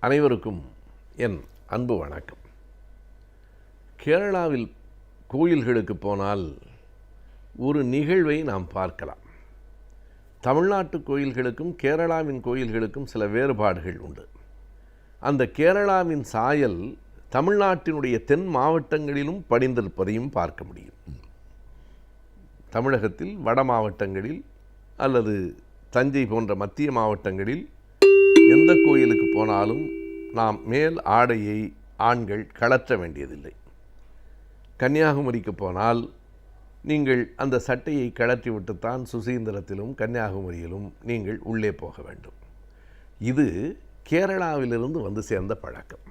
அனைவருக்கும் என் அன்பு வணக்கம். கேரளாவில் கோயில்களுக்கு போனால் ஒரு நிகழ்வை நாம் பார்க்கலாம். தமிழ்நாட்டு கோயில்களுக்கும் கேரளாவின் கோயில்களுக்கும் சில வேறுபாடுகள் உண்டு. அந்த கேரளாவின் சாயல் தமிழ்நாட்டினுடைய தென் மாவட்டங்களிலும் படிந்திருப்பதையும் பார்க்க முடியும். தமிழகத்தில் வட மாவட்டங்களில் அல்லது தஞ்சை போன்ற மத்திய மாவட்டங்களில் எந்த கோயிலுக்கு போனாலும் நாம் மேல் ஆடையை ஆண்கள் கழற்ற வேண்டியதில்லை. கன்னியாகுமரிக்கு போனால் நீங்கள் அந்த சட்டையை கழற்றிவிட்டுத்தான் சுசீந்திரத்திலும் கன்னியாகுமரியிலும் நீங்கள் உள்ளே போக வேண்டும். இது கேரளாவிலிருந்து வந்து சேர்ந்த பழக்கம்.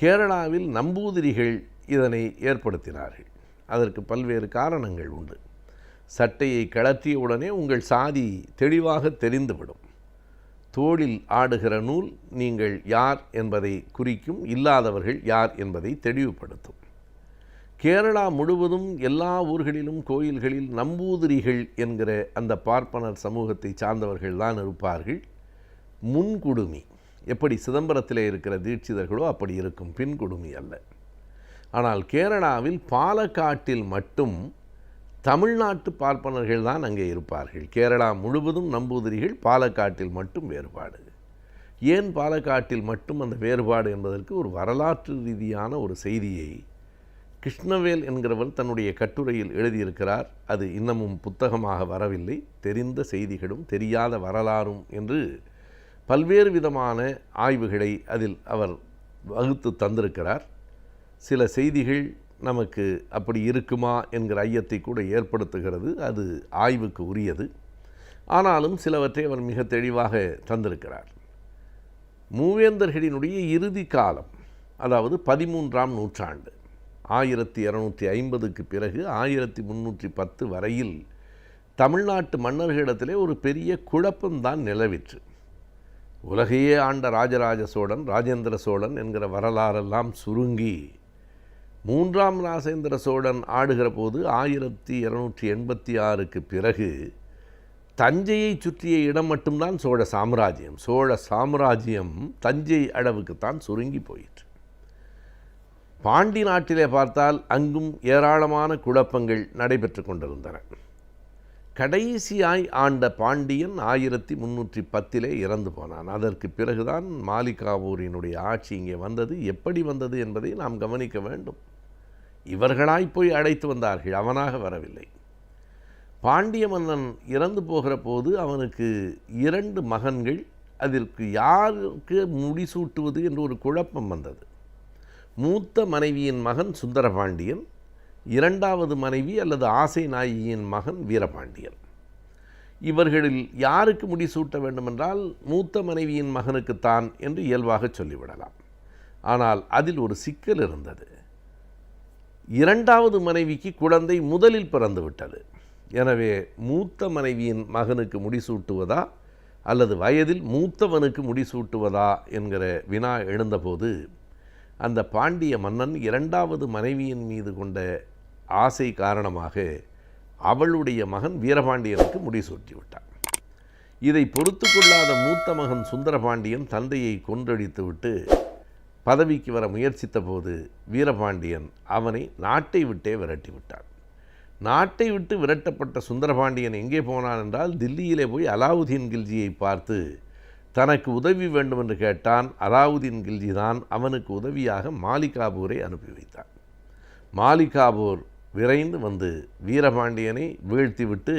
கேரளாவில் நம்பூதிரிகள் இதனை ஏற்படுத்தினார்கள். அதற்கு பல்வேறு காரணங்கள் உண்டு. சட்டையை கழற்றிய உடனே உங்கள் சாதி தெளிவாக தெரிந்துவிடும். தோளில் ஆடுகிற நூல் நீங்கள் யார் என்பதை குறிக்கும் இல்லாதவர்கள் யார் என்பதை தெளிவுபடுத்தும். கேரளா முழுவதும் எல்லா ஊர்களிலும் கோயில்களில் நம்பூதிரிகள் என்கிற அந்த பார்ப்பனர் சமூகத்தை சார்ந்தவர்கள் தான் இருப்பார்கள். முன்குடுமி. எப்படி சிதம்பரத்திலே இருக்கிற தீட்சிதர்களோ அப்படி இருக்கும். பின்குடுமி அல்ல. ஆனால் கேரளாவில் பாலக்காட்டில் மட்டும் தமிழ்நாட்டு பார்ப்பனர்கள் தான் அங்கே இருப்பார்கள். கேரளா முழுவதும் நம்பூதிரிகள் பாலக்காட்டில் மட்டும் வேறுபாடு. ஏன் பாலக்காட்டில் மட்டும் அந்த வேறுபாடு என்பதற்கு ஒரு வரலாற்று ரீதியான ஒரு செய்தியை கிருஷ்ணவேல் என்கிறவர் தன்னுடைய கட்டுரையில் எழுதியிருக்கிறார். அது இன்னமும் புத்தகமாக வரவில்லை. தெரிந்த செய்திகளும் தெரியாத வரலாறும் என்று பல்வேறு விதமான ஆய்வுகளை அதில் அவர் வகுத்து தந்திருக்கிறார். சில செய்திகள் நமக்கு அப்படி இருக்குமா என்கிற ஐயத்தை கூட ஏற்படுத்துகிறது. அது ஆய்வுக்கு உரியது. ஆனாலும் சிலவற்றை அவர் மிக தெளிவாக தந்திருக்கிறார். மூவேந்தர்களினுடைய இறுதி காலம் அதாவது பதிமூன்றாம் நூற்றாண்டு ஆயிரத்தி இரநூத்தி ஐம்பதுக்கு பிறகு ஆயிரத்தி முந்நூற்றி பத்து வரையில் தமிழ்நாட்டு மன்னர்களிடத்திலே ஒரு பெரிய குழப்பம்தான் நிலவிற்று. உலகையே ஆண்ட ராஜராஜ சோழன் ராஜேந்திர சோழன் என்கிற வரலாறெல்லாம் சுருங்கி மூன்றாம் ராசேந்திர சோழன் ஆடுகிற போது ஆயிரத்தி இரநூற்றி எண்பத்தி ஆறுக்கு பிறகு தஞ்சையை சுற்றிய இடம் மட்டும்தான் சோழ சாம்ராஜ்யம். சோழ சாம்ராஜ்யம் தஞ்சை அளவுக்குத்தான் சுருங்கி போயிற்று. பாண்டி நாட்டிலே பார்த்தால் அங்கும் ஏராளமான குழப்பங்கள் நடைபெற்று கொண்டிருந்தன. கடைசியாய் ஆண்ட பாண்டியன் ஆயிரத்தி முன்னூற்றி பத்திலே இறந்து போனான். அதற்கு பிறகுதான் மாலிகாவூரினுடைய ஆட்சி இங்கே வந்தது. எப்படி வந்தது என்பதை நாம் கவனிக்க வேண்டும். இவர்களாய் போய் அழைத்து வந்தார்கள் அவனாக வரவில்லை. பாண்டிய மன்னன் இறந்து போகிற போது அவனுக்கு இரண்டு மகன்கள் அதற்கு யாருக்கு முடிசூட்டுவது என்று ஒரு குழப்பம் வந்தது. மூத்த மனைவியின் மகன் சுந்தரபாண்டியன் இரண்டாவது மனைவி அல்லது ஆசை நாயகியின் மகன் வீரபாண்டியன். இவர்களில் யாருக்கு முடிசூட்ட வேண்டுமென்றால் மூத்த மனைவியின் மகனுக்குத்தான் என்று இயல்பாக சொல்லிவிடலாம். ஆனால் அதில் ஒரு சிக்கல் இருந்தது. இரண்டாவது மனைவிக்கு குழந்தை முதலில் பிறந்துவிட்டது. எனவே மூத்த மனைவியின் மகனுக்கு முடிசூட்டுவதா அல்லது வயதில் மூத்தவனுக்கு முடிசூட்டுவதா என்கிற வினா எழுந்தபோது அந்த பாண்டிய மன்னன் இரண்டாவது மனைவியின் மீது கொண்ட ஆசை காரணமாக அவளுடைய மகன் வீரபாண்டியனுக்கு முடிசூட்டி விட்டான் இதை பொறுத்து கொள்ளாத மூத்த மகன் சுந்தரபாண்டியன் தந்தையை கொன்றடித்துவிட்டு பதவிக்கு வர முயற்சித்த போது வீரபாண்டியன் அவனை நாட்டை விட்டே விரட்டி விட்டான் நாட்டை விட்டு விரட்டப்பட்ட சுந்தரபாண்டியன் எங்கே போனான் என்றால் தில்லியிலே போய் அலாவுதீன் கில்ஜியை பார்த்து தனக்கு உதவி வேண்டும் என்று கேட்டான். அலாவுதீன் கில்ஜி தான் அவனுக்கு உதவியாக மாலிகாபூரை அனுப்பி வைத்தான். மாலிகாபூர் விரைந்து வந்து வீரபாண்டியனை வீழ்த்திவிட்டு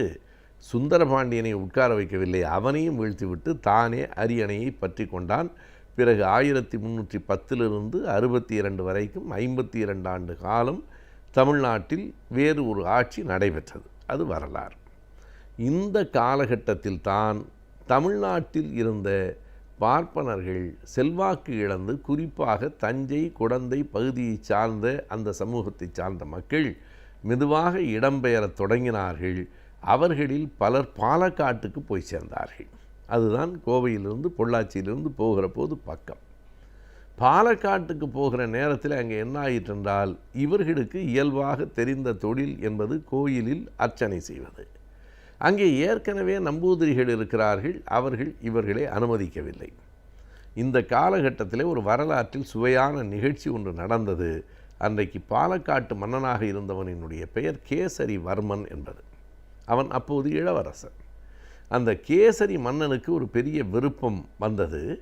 சுந்தரபாண்டியனை உட்கார வைக்கவில்லை. அவனையும் வீழ்த்திவிட்டு தானே அரியணையை பற்றி கொண்டான். பிறகு ஆயிரத்தி முந்நூற்றி பத்திலிருந்து அறுபத்தி இரண்டு வரைக்கும் ஐம்பத்தி இரண்டு ஆண்டு காலம் தமிழ்நாட்டில் வேறு ஒரு ஆட்சி நடைபெற்றது. அது வரலாறு. இந்த காலகட்டத்தில் தான் தமிழ்நாட்டில் இருந்த பார்ப்பனர்கள் செல்வாக்கு இழந்து குறிப்பாக தஞ்சை குடந்தை பகுதியை சார்ந்த அந்த சமூகத்தை சார்ந்த மக்கள் மெதுவாக இடம்பெயரத் தொடங்கினார்கள். அவர்களில் பலர் பாலக்காட்டுக்கு போய் சேர்ந்தார்கள். அதுதான் கோவையிலிருந்து பொள்ளாச்சியிலிருந்து போகிற போது பக்கம். பாலக்காட்டுக்கு போகிற நேரத்தில் அங்கே என்ன ஆயிற்று என்றால் இவர்களுக்கு இயல்பாக தெரிந்த தொழில் என்பது கோயிலில் அர்ச்சனை செய்வது. அங்கே ஏற்கனவே நம்பூதிரிகள் இருக்கிறார்கள் அவர்கள் இவர்களை அனுமதிக்கவில்லை. இந்த காலகட்டத்தில் ஒரு வரலாற்றில் சுவையான நிகழ்ச்சி ஒன்று நடந்தது. அன்றைக்கு பாலக்காட்டு மன்னனாக இருந்தவனினுடைய பெயர் கேசரி வர்மன் என்பது. அவன் அப்போது இளவரசன். அந்த கேசரி மன்னனுக்கு ஒரு பெரிய விருப்பம் வந்தது.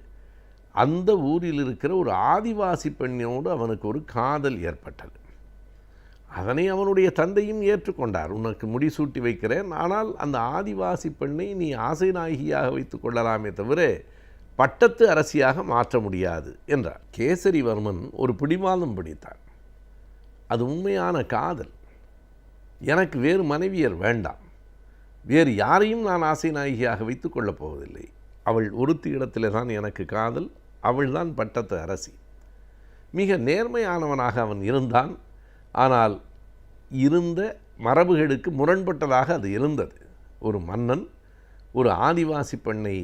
அந்த ஊரில் இருக்கிற ஒரு ஆதிவாசி பெண்ணோடு அவனுக்கு ஒரு காதல் ஏற்பட்டது. அதனை அவனுடைய தந்தையும் ஏற்றுக்கொண்டார். உனக்கு முடிசூட்டி வைக்கிறேன். ஆனால் அந்த ஆதிவாசி பெண்ணை நீ ஆசை நாயகியாக வைத்துக் கொள்ளலாமே தவிர பட்டத்து அரசியாக மாற்ற முடியாது என்றார். கேசரிவர்மன் ஒரு பிடிவாதம் பிடித்தான். அது உண்மையான காதல். எனக்கு வேறு மனைவியர் வேண்டாம். வேறு யாரையும் நான் ஆசை நாயகியாக வைத்து கொள்ளப் போவதில்லை. அவள் ஒருத்தி இடத்திலே தான் எனக்கு காதல் அவள்தான் பட்டத்து அரசி. மிக நேர்மையானவனாக அவன் இருந்தான். ஆனால் இருந்த மரபுகளுக்கு முரண்பட்டதாக அது இருந்தது ஒரு மன்னன் ஒரு ஆதிவாசி பெண்ணை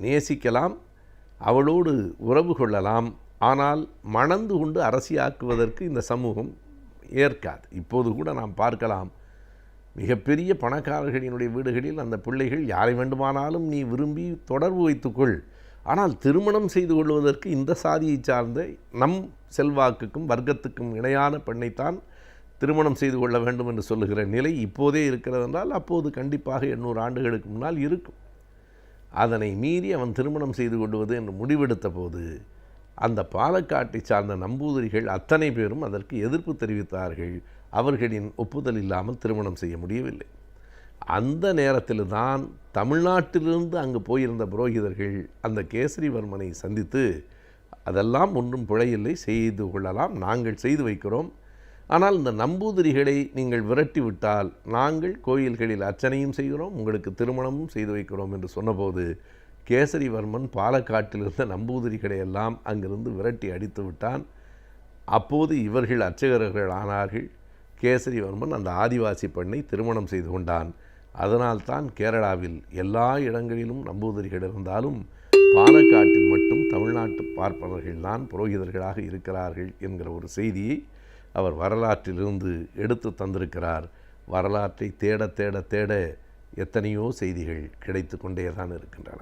நேசிக்கலாம் அவளோடு உறவு கொள்ளலாம். ஆனால் மணந்து கொண்டு அரசியாக்குவதற்கு இந்த சமூகம் ஏற்காது. இப்போது கூட நாம் பார்க்கலாம் மிகப்பெரிய பணக்காரர்களினுடைய வீடுகளில் அந்த பிள்ளைகள் யாரை வேண்டுமானாலும் நீ விரும்பி தொடர்பு வைத்துக்கொள். ஆனால் திருமணம் செய்து கொள்வதற்கு இந்த சாதியை சார்ந்த நம் செல்வாக்குக்கும் வர்க்கத்துக்கும் இணையான பெண்ணைத்தான் திருமணம் செய்து கொள்ள வேண்டும் என்று சொல்லுகிற நிலை இப்போதே இருக்கிறது என்றால் அப்போது கண்டிப்பாக எண்ணூறு ஆண்டுகளுக்கு முன்னால் இருக்கும். அதனை மீறி அவன் திருமணம் செய்து கொள்வது என்று முடிவெடுத்த போது அந்த பாலக்காட்டை சார்ந்த நம்பூதிரிகள் அத்தனை பேரும் அதற்கு எதிர்ப்பு தெரிவித்தார்கள். அவர்களின் ஒப்புதல் இல்லாமல் திருமணம் செய்ய முடியவில்லை. அந்த நேரத்தில் தான் தமிழ்நாட்டிலிருந்து அங்கு போயிருந்த புரோகிதர்கள் அந்த கேசரிவர்மனை சந்தித்து அதெல்லாம் ஒன்றும் பிழையில்லை செய்து கொள்ளலாம் நாங்கள் செய்து வைக்கிறோம். ஆனால் இந்த நம்பூதிரிகளை நீங்கள் விரட்டி விட்டால் நாங்கள் கோயில்களில் அர்ச்சனையும் செய்கிறோம் உங்களுக்கு திருமணமும் செய்து வைக்கிறோம் என்று சொன்னபோது கேசரிவர்மன் பாலக்காட்டில் இருந்த நம்பூதிரிகளை எல்லாம் அங்கிருந்து விரட்டி அடித்து விட்டான். அப்போது இவர்கள் அர்ச்சகர்கள் ஆனார்கள் கேசரிவர்மன் அந்த ஆதிவாசி பெண்ணை திருமணம் செய்து கொண்டான். அதனால்தான் கேரளாவில் எல்லா இடங்களிலும் நம்பூதிரிகள் இருந்தாலும் பாலக்காட்டில் மட்டும் தமிழ்நாட்டு பார்ப்பனர்கள் தான் புரோகிதர்களாக இருக்கிறார்கள் என்கிற ஒரு செய்தியை அவர் வரலாற்றிலிருந்து எடுத்து தந்திருக்கிறார். வரலாற்றை தேட தேட தேட எத்தனையோ செய்திகள் கிடைத்து கொண்டே தான் இருக்கின்றன.